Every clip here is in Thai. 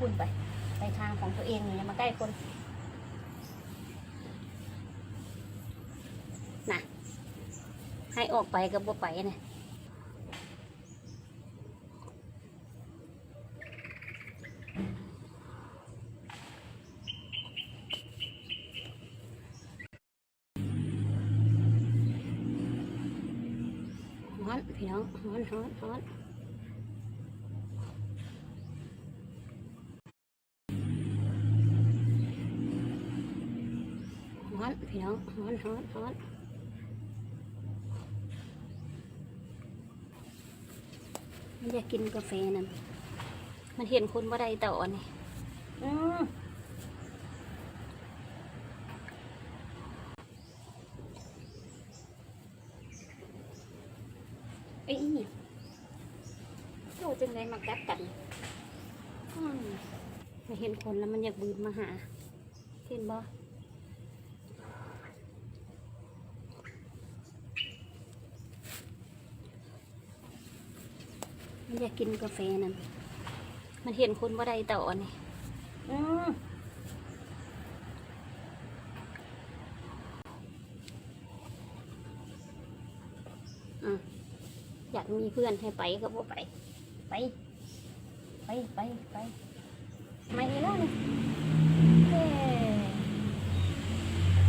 พุ่นไป ไปทางของตัวเองนี่อย่ามาใกล้คนน่ะ ให้ออกไปกับบ่ไปเนี่ยฮ้อนพี่น้องฮ้อนฮ้อนฮ้อนฮ้อ นพี่น้องฮ้อนฮ้อนฮ้อนมันอยากกินกาแฟนั่นมันเห็นคนว่าใดต่อนี่อืมไอ้นี่โตจังไงมากัดกันอืมมันเห็นคนแล้วมันอยากบืนมาหา เห็นบ่ มันอยากกินกาแฟนั่นมันเห็นคนว่าใดต่อนี่อืมอะอยากมีเพื่อนให้ไปก็บ่ไป ไป ไปไปไปไม่แล้วนี่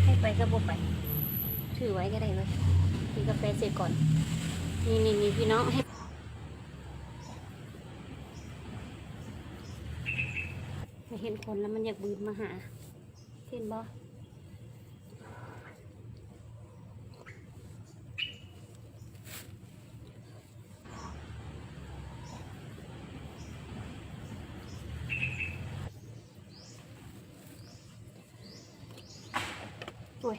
ให้ไปก็บ่ไป ถือไว้ก็ได้เลยกินกาแฟเสร็จก่อน นี่นี่นี่พี่น้องให้ มัน เห็นคนแล้วมันอยากบืนมาหา เห็นบ่โอ้ย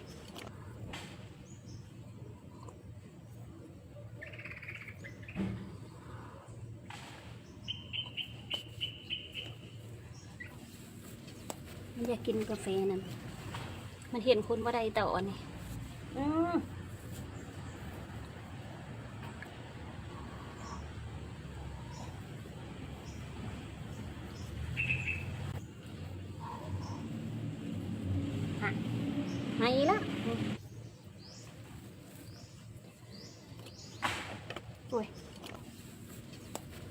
มันอยากกินกาแฟนั่นมันเห็นคนว่าใดต่อนี่อืมฮะมาอีกแล้วโอ้ย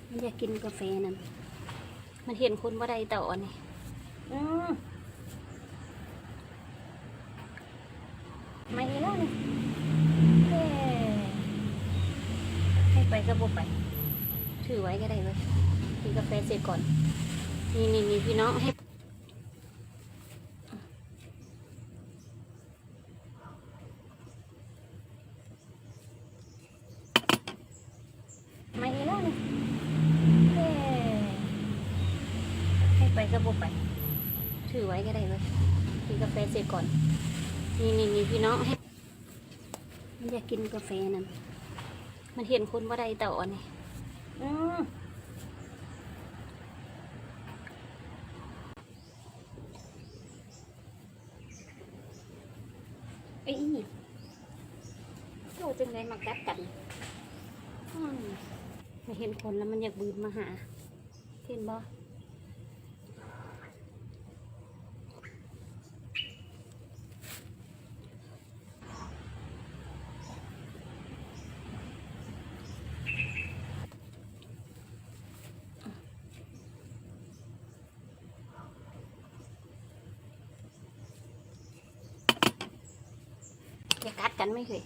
มันอยากกินกาแฟนั่นมันเห็นคนว่าใดต่อนี่อืม ไม่แล้วนี่เอ้ให้ไปก็บ่ไป ถือไว้ก็ได้เลยกินกาแฟเสร็จก่อน นี่นี่นี่พี่น้องให้ไม่แล้วนี่เอ้ให้ไปก็บ่ไป ถือไว้ก็ได้เลยกินกาแฟเสร็จก่อน นี่นี่นี่พี่น้องให้มันอยากกินกาแฟนั่นมันเห็นคนว่าใดต่อนี่อืมไอ้นี่โตจังไงมากัดกันอืมมันเห็นคนแล้วมันอยากบืนมาหา เห็นบ่ อย่า กันไม่เคย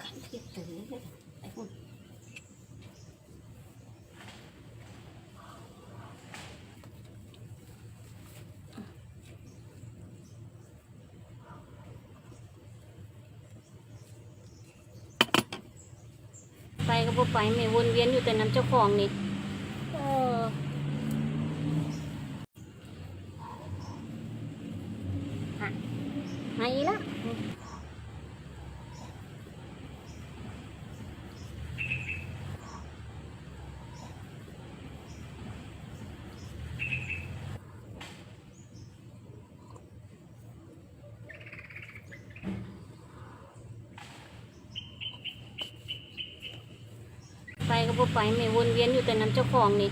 กัดเทียบถือเลยไอ้คุณไปก็บ่ไปไม่วนเวียนอยู่แต่น้ำเจ้าของนี่เออ บ่ไปไม่วนเวียนอยู่แต่น้ำเจ้าของนี่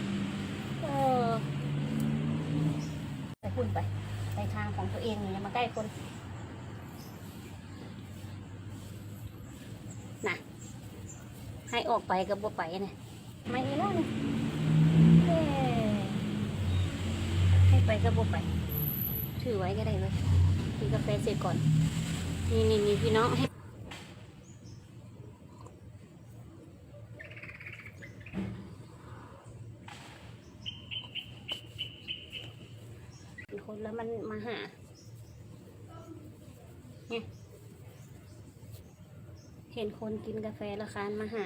ไปคุณไป ไปทางของตัวเองนี่อย่ามาใกล้คนน่ะ ให้ออกไปกับบ่ไปนะไม่อีแล้วนี่อ้ให้ไปกับบ่ไป ถือไว้ก็ได้เลยกินกาแฟเสร็จก่อน นี่นี่นี่พี่น้องให้ เห็นคนกินกาแฟแล้วคานมาหา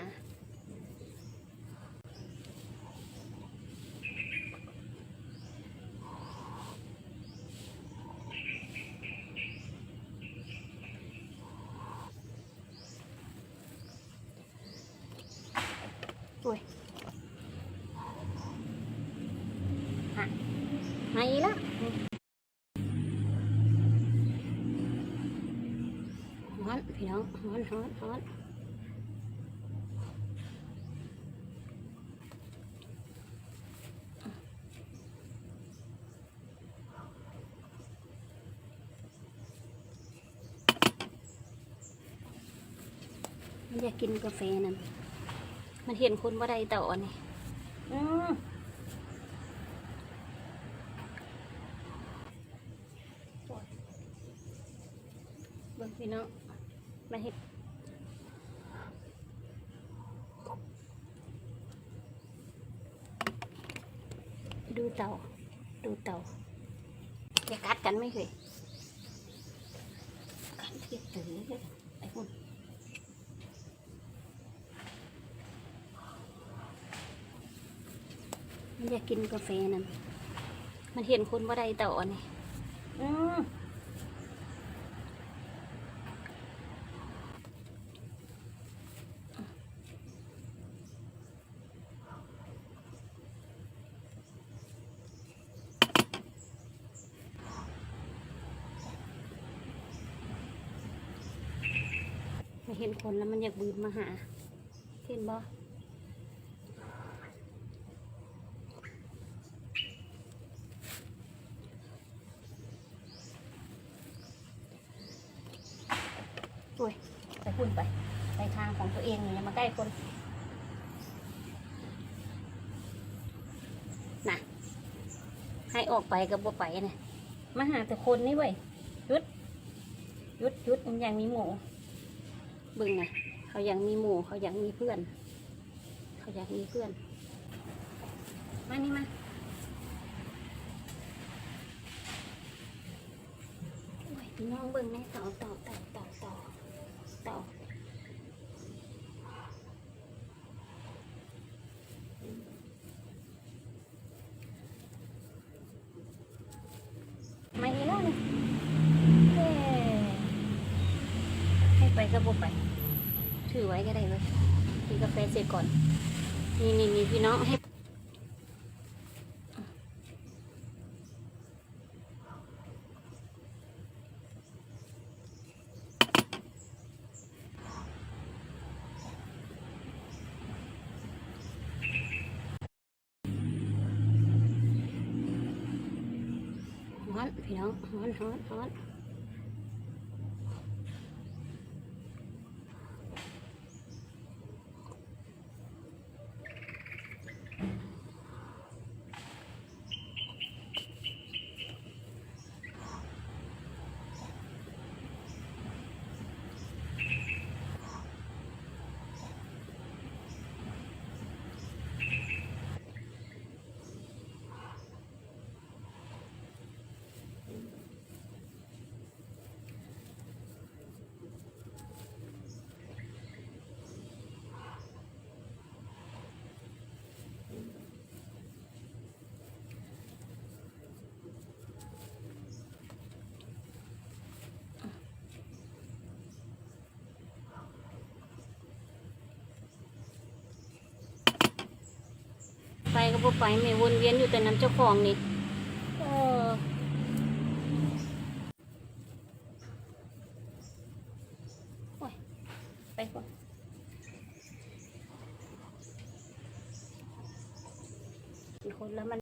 โอ้ยหาหายแล้ว ฮ้อนฮอนฮอนฮอนมันอยากกินกาแฟนั่นมันเห็นคนว่าใดต่อนี่อืมเบิ่งพี่น้อง มาเห็นดูเต่า ดูเต่าจะกัดกันไหมเคยกัดทียบถือเลยไอ้คนมันอยากกินกาแฟนั่น มันเห็นคนว่าใดเต่าอ่อนนี่อืม เห็นคนแล้วมันอยากบืนมาหา เห็นบ่โอ้ยไปพุ่นไป ไปทางของตัวเองอย่ามาใกล้คนน่ะ ให้ออกไปกับบัวไปเนี่ยมาหาแต่คนนี่เว้ยยุดยุดยุดมันยังมีหมู บึงนะเขายังมีหมู่เขายังมีเพื่อน เขาอยากมีเพื่อน มานี่มาโอ้ยพี่น้องเบิ่งในเต่าต่าเต่าเต่าเต่าเต่าไม่แล้วเนี่ยเอ้ ให้ไปก็บอกไป ถือไว้ก็ได้เลยกินกาแฟเสร็จก่อน นี่นี่นี่พี่น้องให้ฮ้อนพี่น้องฮ้อนฮ้อนฮ้อนไป ก็บ่ไปไม่วนเวียนอยู่แต่น้ำเจ้าของนี่